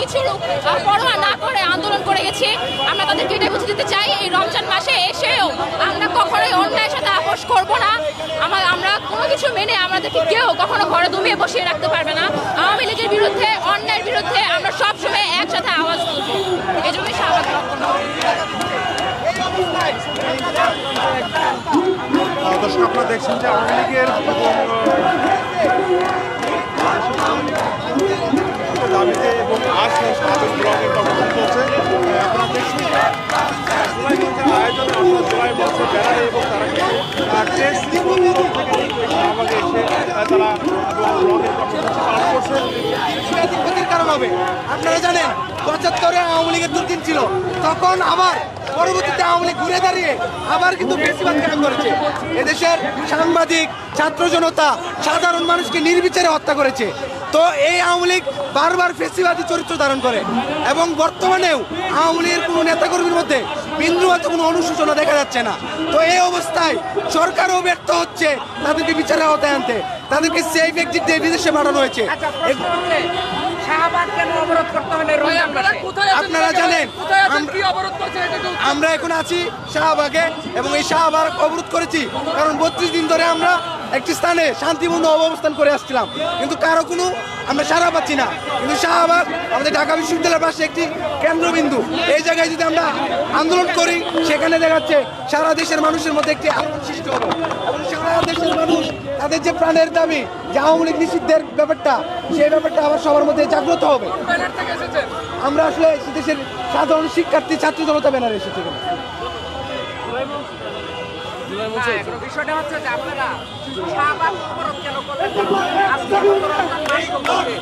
আহ, পরোয়া না করে আন্দোলন করে গেছি। আমরা তাদেরকে এটাই বুঝে দিতে চাই এই রমজান মাসে এসেও আমরা কখনোই অন্যায়ের সাথে আপোষ করব না। আমার আমরা কোনো কিছু মেনে আমাদেরকে কেউ কখনো ঘরে দমিয়ে বসিয়ে রাখতে পারবে না। আওয়ামী লীগের বিরুদ্ধে অন্যায়ের বিরুদ্ধে আমরা সবসময় একসাথে আওয়াজ তুলব। এই জন্যই দর্শক আপনারা দেখছেন যে আওয়ামী লীগের দাবিতে আজ সাবেক ব্লকের কর্মসূচি চলছে আপনারা দেখছেন যে, আহ, জুলাইগঞ্জের আয়োজনে অর্থাৎ জুলাই মঞ্চে কারণ হবে। আপনারা জানেন পঁচাত্তরে আওয়ামী লীগের দুর্দিন ছিল। তখন আবার পরবর্তীতে আওয়ামী লীগ ঘুরে দাঁড়িয়ে আবার কিন্তু বেশিরভাগ কায়েম করেছে। এদেশের সাংবাদিক, ছাত্র জনতা, সাধারণ মানুষকে নির্বিচারে হত্যা করেছে। তো এই আওয়ামী লীগ বারবার ফেসিবাদী চরিত্র ধারণ করে এবং বর্তমানেও আওয়ামী লীগের কোনো নেতাকর্মীর মধ্যে বিন্দুমাত্র কোনো অনুশোচনা দেখা যাচ্ছে না। তো এই অবস্থায় সরকারও ব্যর্থ হচ্ছে তাদেরকে বিচারে আওতায় আনতে। তাদেরকে সেফ এক্সিট দিয়ে বিদেশে পাঠানো হয়েছে। আচ্ছা শাহবাগ কেন অবরোধ করতে হলে আপনারা জানেন আমরা- আমরা এখন আছি শাহবাগে এবং এই শাহবাগ অবরোধ করেছি। কারণ বত্রিশ দিন ধরে আমরা একটি স্থানে শান্তিপূর্ণ অবস্থান করে আসছিলাম। কিন্তু কারও কোনো আমরা সারা পাচ্ছি না। কিন্তু শাহবাগ, আমাদের ঢাকা বিশ্ববিদ্যালয়ের পাশে একটি কেন্দ্রবিন্দু। এই জায়গায় যদি আমরা আন্দোলন করি, সেখানে দেখা যাচ্ছে সারা দেশের মানুষের মধ্যে একটি আন্দোলন সৃষ্টি হবে। সারা দেশের মানুষ তাদের যে প্রাণের দাবি যে আওয়ামী লীগ নিষিদ্ধের ব্যাপারটা, সেই ব্যাপারটা আবার সবার মধ্যে জাগ্রত হবে। আমরা আসলে দেশের সাধারণ শিক্ষার্থী ছাত্র জনতা ব্যানারে এসেছি বিষয়টা হচ্ছে যে আপনারা শাহবাগ অবরোধ কেন করলেন? আজকে গত রমজান মাস সম্পর্কে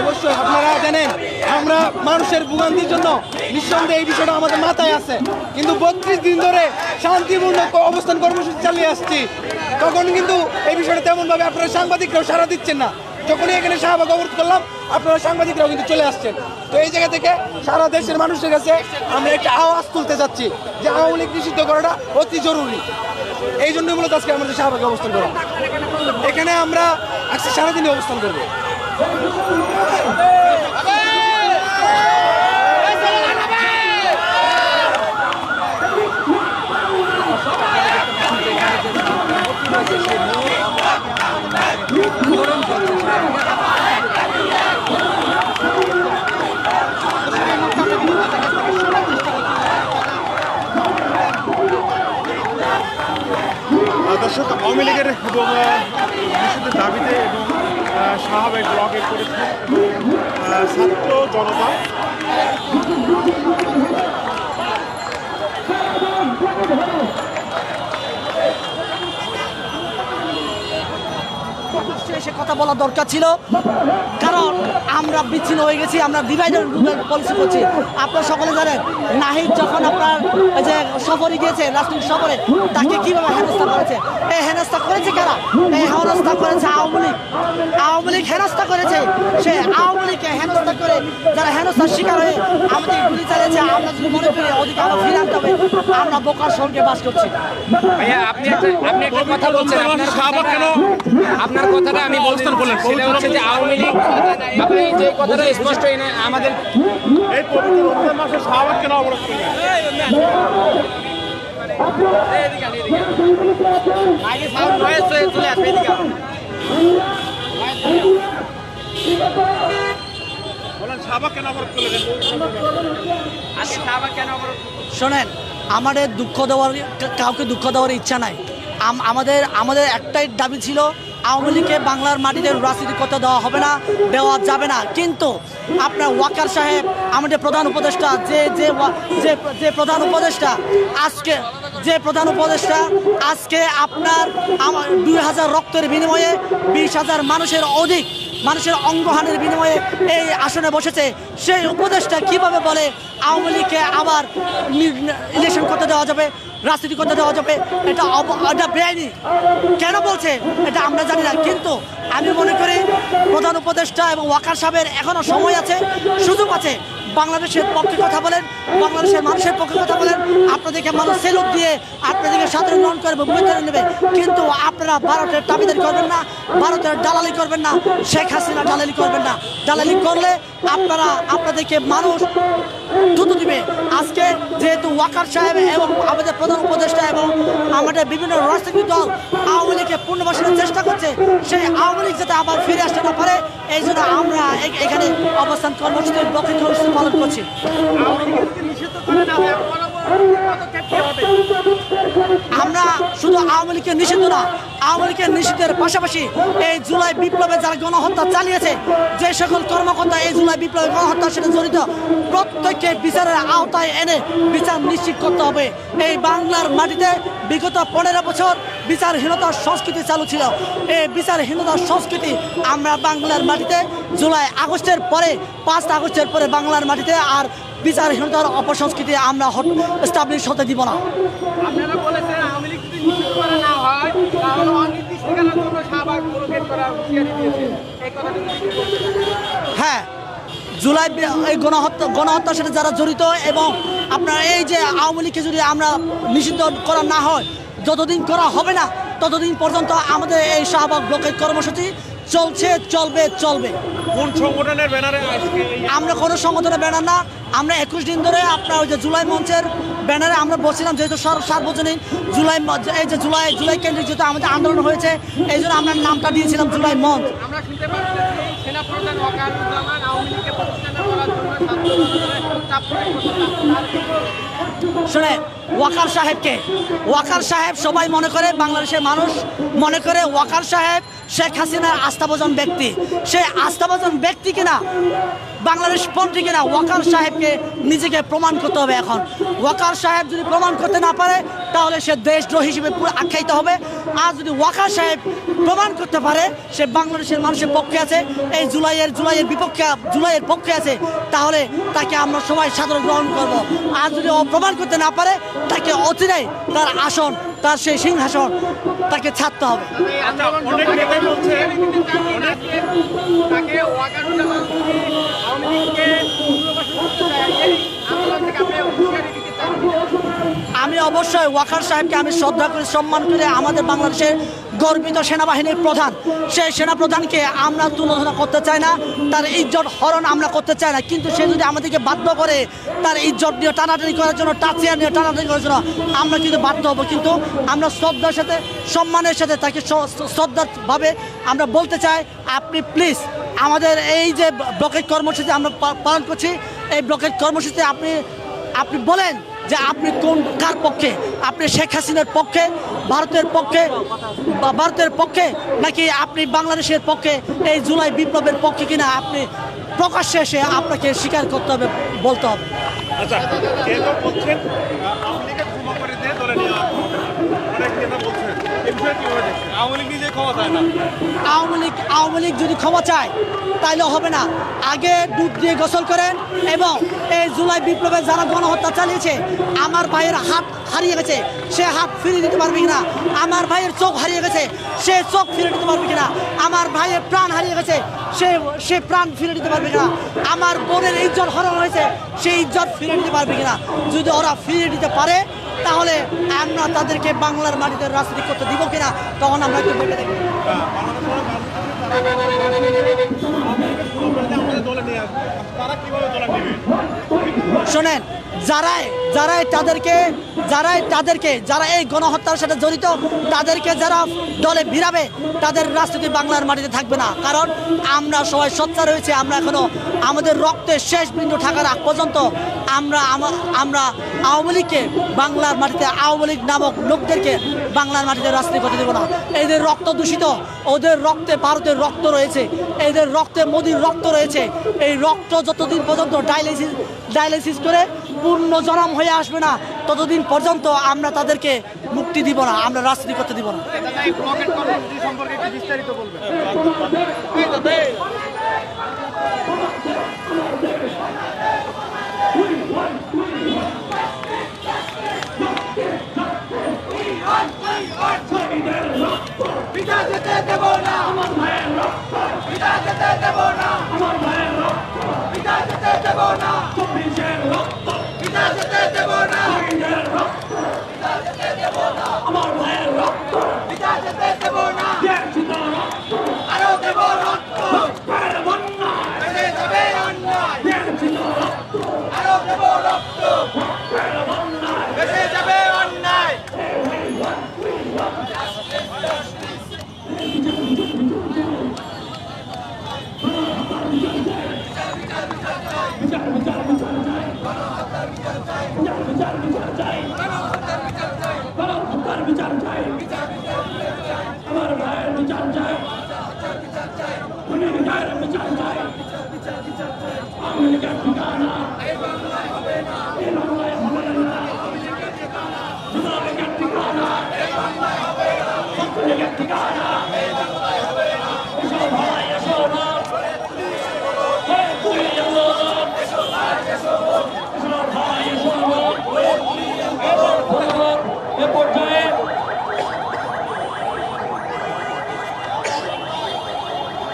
অবশ্যই আপনারা জানেন আমরা মানুষের ভোগান্তির জন্য নিঃসন্দেহে এই বিষয়টা আমাদের মাথায় আছে। কিন্তু বত্রিশ দিন ধরে শান্তিপূর্ণ অবস্থান কর্মসূচি চালিয়ে আসছি। তখন কিন্তু এই বিষয়টা তেমনভাবে আপনারা সাংবাদিকরাও সারা দিচ্ছেন না। যখনই এখানে শাহবাগ অবরোধ করলাম, আপনারা সাংবাদিকরাও কিন্তু চলে আসছেন। তো এই জায়গা থেকে সারা দেশের মানুষের কাছে আমরা একটা আওয়াজ তুলতে যাচ্ছি যে আওয়ামী লীগ নিষিদ্ধ করাটা অতি জরুরি। এই জন্য মূলত আজকে আমাদের শাহবাগে অবস্থান করা এখানে আমরা আজকে সারাদিনই অবস্থান করব আহ, দর্শক আওয়ামী লীগের এবং আহ, নিষিদ্ধের দাবিতে এবং আহ, শাহবাগ ব্লকে করেছে এবং আহ, ছাত্র জনতা অবশ্যই সে কথা বলা দরকার ছিল। কারণ আমরা বিচ্ছিন্ন হয়ে গেছি আমরা ডিভাইডার পলিসি করছি। আপনারা সকলে জানেন নাহিদ যখন আপনার যে সফরে গিয়েছে রাজনৈতিক সফরে তাকে কীভাবে হেনস্থা করেছে? এই হেনস্থা করেছে কারা? এই হেনস্থা করেছে আওয়ামী লীগ। আওয়ামী লীগ হেনস্থা করেছে। সে আওয়ামী লীগকে হেনস্থা করে যারা হেনস্থার শিকার হয়ে আমাদের গুলি চালিয়েছে আমরা যদি মনে করি ওদিকে আমরা ফিরে আনতে হবে আমরা বোকার সঙ্গে বাস করছি। ভাইয়া আপনি একটা আপনি একটা কথা বলছেন আপনার আপনার কথাটা আমি বলছেন বলেন সেটা হচ্ছে যে আওয়ামী লীগ আপনি যে কথাটা স্পষ্ট এনে আমাদের এই পবিত্র রমজান মাসে শাহবাগ কেন অবরোধ করলেন? চলে আসবে এদিকে বলেন শাহবাগ কেন অবরোধ করলেন? আজকে শাহবাগ কেন অবরোধ শোনেন আমাদের দুঃখ দেওয়ার কাউকে দুঃখ দেওয়ার ইচ্ছা নাই। আমাদের আমাদের একটাই দাবি ছিল আওয়ামী লীগকে বাংলার মাটিতে রাজনীতি করতে দেওয়া হবে না, দেওয়া যাবে না। কিন্তু আপনার ওয়াকার সাহেব, আমাদের প্রধান উপদেষ্টা, যে যে যে প্রধান উপদেষ্টা, আজকে, যে প্রধান উপদেষ্টা, আজকে আপনার দুই হাজার রক্তের বিনিময়ে বিশ হাজার মানুষের অধিক, মানুষের অঙ্গহানের বিনিময়ে এই আসনে বসেছে। সেই উপদেশটা কীভাবে বলে আওয়ামী লীগকে আবার ইলেকশন করতে দেওয়া যাবে? রাজনীতি করতে দেওয়া যাবে, এটা এটা বেআইনি। কেন বলছে? এটা আমরা জানি না। কিন্তু আমি মনে করি প্রধান উপদেষ্টা এবং ওয়াকার সাহেবের এখনও সময় আছে। সুযোগ আছে। বাংলাদেশের পক্ষে কথা বলেন, বাংলাদেশের মানুষের পক্ষে কথা বলেন। আপনাদেরকে মানুষ সেলুট দিয়ে আপনাদেরকে সাধারণ গ্রহণ করবে করে নেবে। কিন্তু আপনারা ভারতের দাবিদারি করবেন না, ভারতের দালালি করবেন না, শেখ হাসিনা দালালি করবেন না। দালালি করলে আপনারা, আপনাদেরকে মানুষ থুতু দিবে। যেহেতু ওয়াকার সাহেব এবং আমাদের প্রধান উপদেষ্টা এবং আমাদের বিভিন্ন রাজনৈতিক দল আওয়ামী লীগকে পুনর্বাসনের চেষ্টা করছে, সেই আওয়ামী লীগ যাতে আবার ফিরে আসতে না পারে, এই জন্য আমরা এখানে অবস্থান কর্মসূচির পক্ষে কর্মসূচি পালন করছি। আমরা শুধু আওয়ামী লীগকে নিষিদ্ধ না, আওয়ামী লীগের নিষিদ্ধের পাশাপাশি এই জুলাই বিপ্লবে যারা গণহত্যা চালিয়েছে, যে সকল কর্মকর্তা এই জুলাই বিপ্লবে গণহত্যার সাথে জড়িত, প্রত্যেককে বিচারের আওতায় এনে বিচার নিশ্চিত করতে হবে। এই বাংলার মাটিতে বিগত পনেরো বছর বিচারহীনতার সংস্কৃতি চালু ছিল। এই বিচারহীনতার সংস্কৃতি আমরা বাংলার মাটিতে জুলাই আগস্টের পরে, পাঁচ আগস্টের পরে বাংলার মাটিতে আর বিচারহীনতার অপসংস্কৃতি আমরা স্টাবলিশ হতে দিব না। আপনারা বলেছেন আওয়ামী লীগ যদি নিষিদ্ধ করা না হয় তাহলে অনির্দিষ্টকালের জন্য শাহবাগ প্রোগ্রেট করার হুঁশিয়ারি দিয়েছে। এই কথাটা যদি একটু বলতেন। হ্যাঁ জুলাই এই গণহত্যা গণহত্যার সাথে যারা জড়িত এবং আপনার এই যে আওয়ামী লীগকে যদি আমরা নিষিদ্ধ করা না হয় যতদিন করা হবে না ততদিন পর্যন্ত আমাদের এই শাহবাগ ব্লকের কর্মসূচি চলছে চলবে চলবে। কোন সংগঠনের ব্যানারে আজকে আমরা কোনো সংগঠনের ব্যানার না। আমরা একুশ দিন ধরে আপনার ওই যে জুলাই মঞ্চের ব্যানারে আমরা বলছিলাম যেহেতু সর- সার্বজনীন জুলাই এই যে জুলাই জুলাই কেন্দ্রিক যেহেতু আমাদের আন্দোলন হয়েছে এই জন্য আমরা নামটা দিয়েছিলাম জুলাই মঞ্চ। আমরা শুনতে পাচ্ছি সেনা প্রধান ওয়াকারুজ্জামান আওয়ামী লীগকে প্রতিষ্ঠা করার জন্য ছাত্র জনতার চাপ প্রয়োগ করতে চাচ্ছেন। শুনে ওয়াকার সাহেবকে। ওয়াকার সাহেব সবাই মনে করে, বাংলাদেশের মানুষ মনে করে ওয়াকার সাহেব শেখ হাসিনার আস্থাভোজন ব্যক্তি। সে আস্থাভোজন ব্যক্তি কিনা, বাংলাদেশ পন্থী কিনা, ওয়াকার সাহেবকে নিজেকে প্রমাণ করতে হবে এখন। ওয়াকার সাহেব যদি প্রমাণ করতে না পারে, তাহলে সে দেশদ্রোহী হিসেবে পুরো আখ্যায়িত হবে। আর যদি ওয়াকা সাহেব প্রমাণ করতে পারে সে বাংলাদেশের মানুষের পক্ষে আছে এই জুলাইয়ের জুলাইয়ের বিপক্ষে জুলাইয়ের পক্ষে আছে তাহলে তাকে আমরা সবাই সাধারণ গ্রহণ করব। আর যদি ও প্রমাণ করতে না পারে তাকে অচিরেই তার আসন তার সেই সিংহাসন তাকে ছাড়তে হবে। আচ্ছা, আমি অবশ্যই ওয়াকার সাহেবকে আমি শ্রদ্ধা করে সম্মান করে আমাদের বাংলাদেশের গর্বিত সেনাবাহিনীর প্রধান। সেই সেনাপ্রধানকে আমরা তুলনা করতে চাই না, তার ইজ্জত হরণ আমরা করতে চাই না। কিন্তু সে যদি আমাদেরকে বাধ্য করে তার ইজ্জত নিয়ে টানাটানি করার জন্য, টাচিয়া নিয়ে টানাটানি করার জন্য, আমরা কিন্তু বাধ্য হব। কিন্তু আমরা শ্রদ্ধার সাথে, সম্মানের সাথে তাকে শ্রদ্ধাভাবে আমরা বলতে চাই, আপনি প্লিজ আমাদের এই যে ব্লকেট কর্মসূচি আমরা পালন করছি, এই ব্লকেট কর্মসূচিতে আপনি আপনি বলেন যে আপনি কোন কার পক্ষে? আপনি শেখ হাসিনার পক্ষে ভারতের পক্ষে বা ভারতের পক্ষে নাকি আপনি বাংলাদেশের পক্ষে এই জুলাই বিপ্লবের পক্ষে কিনা আপনি প্রকাশ্যে এসে আপনাকে স্বীকার করতে হবে বলতে হবে? আচ্ছা বলছেন? আওয়ামী লীগ আওয়ামী লীগ যদি ক্ষমা চায় তাইলে হবে না। আগে ডুব দিয়ে গোসল করেন এবং এই জুলাই বিপ্লবে যারা গণহত্যা চালিয়েছে, আমার ভাইয়ের হাত হারিয়ে গেছে, সে হাত ফিরিয়ে দিতে পারবে কিনা? আমার ভাইয়ের চোখ হারিয়ে গেছে, সে চোখ ফিরে দিতে পারবে কিনা? আমার ভাইয়ের প্রাণ হারিয়ে গেছে, সে সে প্রাণ ফিরে দিতে পারবে কিনা? আমার বোনের ইজ্জত হরণ হয়েছে সেই ইজ্জত ফিরে দিতে পারবে কিনা? যদি ওরা ফিরে দিতে পারে, তাহলে আমরা তাদেরকে বাংলার মাটিতে রাজনীতি করতে দিব কিনা? তখন আমরা একটু ভেবে দেখব তারা কীভাবে শোনেন যারাই যারাই তাদেরকে যারাই তাদেরকে, যারা এই গণহত্যার সাথে জড়িত, তাদেরকে যারা দলে ভিড়াবে, তাদের রাজনীতি বাংলার মাটিতে থাকবে না। কারণ আমরা সবাই সচ্চা রয়েছে, আমরা এখনও আমাদের রক্তের শেষ বিন্দু থাকার আগ পর্যন্ত আমরা আমরা আওয়ামী লীগকে বাংলার মাটিতে, আওয়ামী লীগ নামক লোকদেরকে বাংলার মাটিতে রাজনীতি করতে দেবো না। এদের রক্ত দূষিত, ওদের রক্তে ভারতের রক্ত রয়েছে, এদের রক্তে মোদির রক্ত রয়েছে, এই রক্ত যতদিন পর্যন্ত ডায়ালিসিস ডায়ালিসিস করে পূর্ণ জনম হয়ে আসবে না ততদিন পর্যন্ত আমরা তাদেরকে মুক্তি দিব না আমরা রাজনীতি করতে দিব না দেব না আমার মায়ের রক্ত পিতা যেতে দেব না আমার মায়ের রক্ত পিতা যেতে দেব না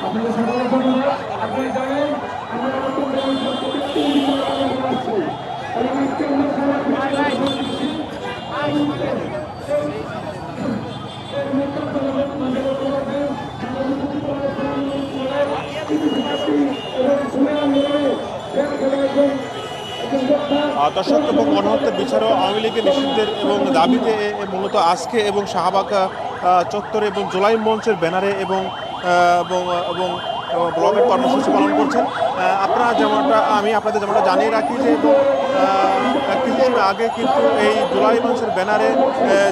আপনাদের সকলের ধন্যবাদ আপনারা দর্শক এবং গণহত্যার বিচারও আওয়ামী লীগের নিষিদ্ধের এবং দাবিতে মূলত আজকে এবং শাহবাগ চত্বরে এবং জুলাই মঞ্চের ব্যানারে এবং এবং এবং কর্মসূচি পালন করছেন। আপনারা যেমনটা আমি আপনাদের যেমনটা জানিয়ে রাখি যে আহ, আগে কিন্তু এই জুলাই মঞ্চের ব্যানারে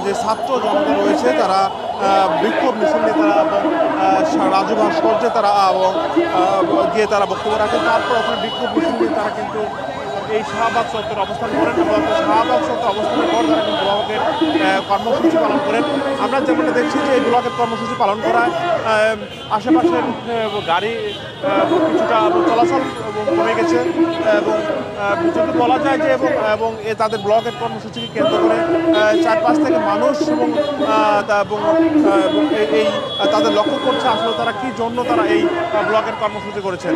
যে ছাত্র জনতা রয়েছে তারা বিক্ষোভ মিছিল নিয়ে তারা এবং রাজু ভাস্কর্যে তারা এবং গিয়ে তারা বক্তব্য রাখেন। তারপর ওখানে বিক্ষোভ মিছিল নিয়ে তারা কিন্তু এই শাহবাগ চত্বরে অবস্থান করেন এবং শাহবাগ চত্বর অবস্থানের পর তারা কিন্তু ব্লকের কর্মসূচি পালন করেন। আমরা যেমনটা দেখছি যে এই ব্লকের কর্মসূচি পালন করা আশেপাশের গাড়ি কিছুটা চলাচল কমে গেছে এবং যদি বলা যায় যে এবং এবং এ তাদের ব্লকের কর্মসূচিকে কেন্দ্র করে চার পাঁচ থেকে মানুষ এবং এবং এই- তাদের লক্ষ্য করছে আসলে তারা কি জন্য তারা এই ব্লকের কর্মসূচি করেছেন।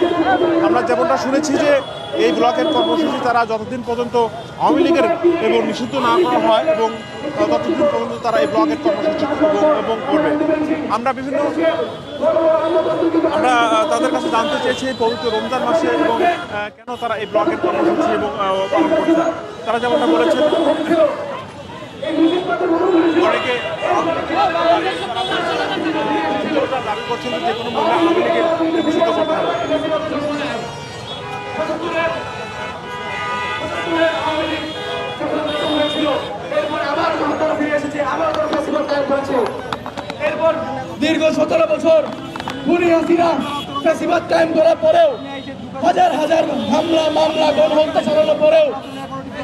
আমরা যেমনটা শুনেছি যে এই ব্লকের কর্মসূচি তারা যতদিন পর্যন্ত আওয়ামী লীগের এবং নিষিদ্ধ না করা হয় এবং ততদিন পর্যন্ত তারা এই ব্লকের কর্মসূচি এবং করবে। আমরা বিভিন্ন আমরা তাদের কাছে জানতে চেয়েছি পবিত্র রমজান মাসে এবং কেন তারা এই ব্লকের কর্মসূচি এবং পালন করছে। তারা যেমনটা বলেছেন, অনেকে দাবি করছেন যে কোনো মূল্যে আওয়ামী লীগের করতে হবে দীর্ঘ সতেরো বছর খুনি হাসিনা ফেসিবাদ কায়েম করার পরেও হাজার হাজার হামলা, মামলা গণহত্যা চালানোর পরেও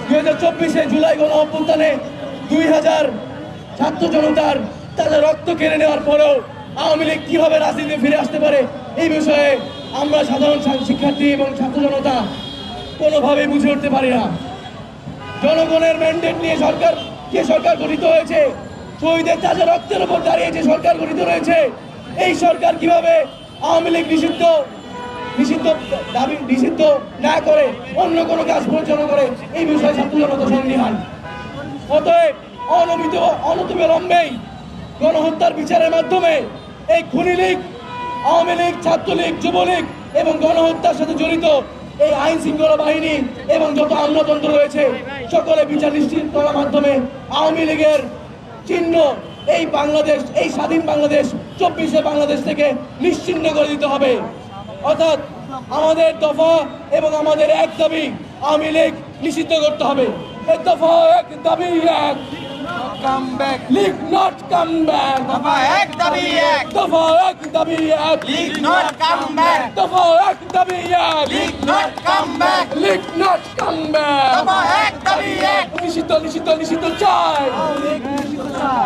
দুই হাজার চব্বিশে জুলাই গণ দুই হাজার ছাত্র জনতার তাদের রক্ত কেড়ে নেওয়ার পরেও আওয়ামী লীগ কীভাবে রাজনীতি ফিরে আসতে পারে এই বিষয়ে আমরা সাধারণ শিক্ষার্থী এবং ছাত্র জনতা কোনোভাবেই বুঝে উঠতে পারি না। জনগণের ম্যান্ডেট নিয়ে সরকার যে সরকার গঠিত হয়েছে? শহীদের তাজা রক্তের উপর দাঁড়িয়ে যে সরকার গঠিত রয়েছে। এই সরকার কীভাবে আওয়ামী লীগ নিষিদ্ধ নিষিদ্ধ দাবি নিষিদ্ধ না করে অন্য কোনো কাজ পরিচালনা করে, এই বিষয়ে ছাত্র সন্দিহান। অতএব অনবিত, অনতিবিলম্বেই গণহত্যার বিচারের মাধ্যমে এই খুনি লীগ, আওয়ামী লীগ, ছাত্রলীগ, যুবলীগ এবং গণহত্যার সাথে জড়িত এই আইন শৃঙ্খলা বাহিনী এবং যত আমলাতন্ত্র রয়েছে, সকলে বিচার নিশ্চিত করার মাধ্যমে আওয়ামী লীগের চিহ্ন এই বাংলাদেশ, এই স্বাধীন বাংলাদেশ চব্বিশে বাংলাদেশ থেকে নিশ্চিহ্ন করে দিতে হবে। অর্থাৎ আমাদের দফা এবং আমাদের এক দাবি আওয়ামী লীগ নিষিদ্ধ করতে হবে। দফা এক দাবি এক। Come back league not come back দফা এক দাবি এক দফা এক দাবি এক লিগ নট কাম ব্যাক দফা এক দাবি এক league not come back league not come back দফা এক দাবি এক নিষিদ্ধ নিষিদ্ধ নিষিদ্ধ চাই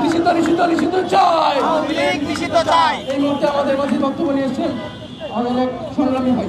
নিষিদ্ধ নিষিদ্ধ নিষিদ্ধ চাই লিগ নিষিদ্ধ চাই এই মুহূর্তে আমাদের মাঝে বক্তব্য নিয়ে এসেছেন আমাদের এক সংগ্রামী ভাই।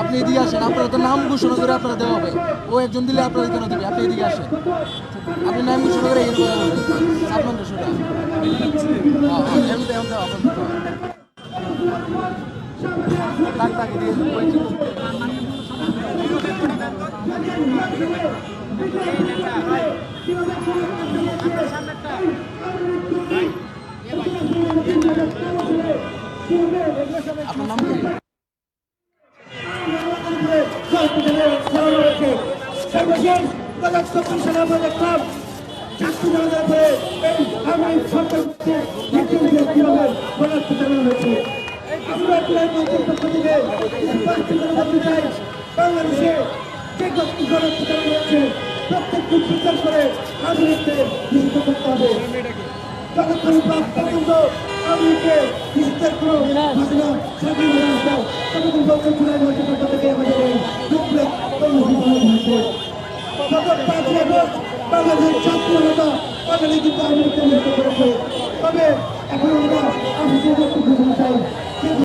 আপনি এদিকে আসেন, আপনারা তো নাম ঘোষণা করে আপনারা দেওয়া হবে। ও একজন দিলে আপনারা কেন দেবে আপনি এদিকে আসেন। আপনি নাম ঘোষণা করে এখানে কথা বলবেন সাতমান দোষটা হ্যাঁ এমন এমন পদার্থ কমিশন আমরা দেখলাম চাকরি জানার পরে এই আগামী সরকারকে নেতৃত্বে কীভাবে পদার্থ চালানো হয়েছে। আমরা প্রায় মঞ্চের পক্ষ থেকে স্পষ্ট করে বলতে চাই, বাংলাদেশে যে গণতন্ত্র চালানো হচ্ছে প্রত্যেকটি স্বীকার করে আধুনিককে নিষিদ্ধ করতে হবে। যতক্ষণ পর্যন্ত আমেরিকে নিষিদ্ধের কোনো ঘটনা আসবে ততক্ষণ পর্যন্ত আমাদের কর্মসূচি পালন হচ্ছে গত পাঁচই আগস্ট বাংলাদেশের ছাত্র কিন্তু করেছে তবে এখন আমরা বক্তব্য শুনতে চাই